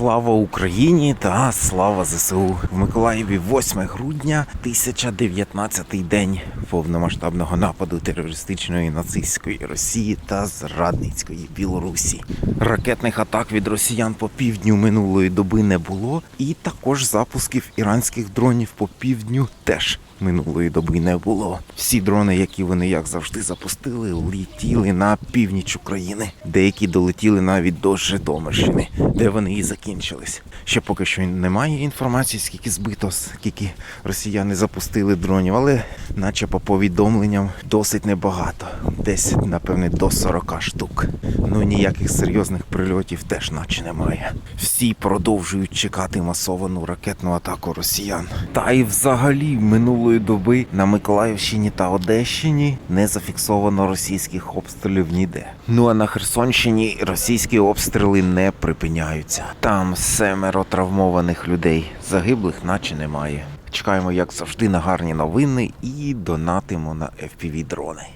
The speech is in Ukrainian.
Слава Україні та слава ЗСУ в Миколаєві 8 грудня 1019 день повномасштабного нападу терористичної нацистської Росії та зрадницької Білорусі. Ракетних атак від росіян по півдню минулої доби не було, і також запусків іранських дронів по півдню теж минулої доби не було. Всі дрони, які вони як завжди запустили, летіли на північ України. Деякі долетіли навіть до Житомирщини, де вони і закінчились. Ще поки що немає інформації, скільки збито, скільки росіяни запустили дронів, але наче по повідомленням досить небагато. Десь, напевне, до 40 штук. Ну ніяких серйозних прильотів теж наче немає. Всі продовжують чекати масовану ракетну атаку росіян. Та й взагалі минулої доби на Миколаївщині та Одещині не зафіксовано російських обстрілів ніде. Ну а на Херсонщині російські обстріли не припиняються. Там семеро травмованих людей, загиблих наче немає. Чекаємо, як завжди, на гарні новини і донатимо на FPV дрони.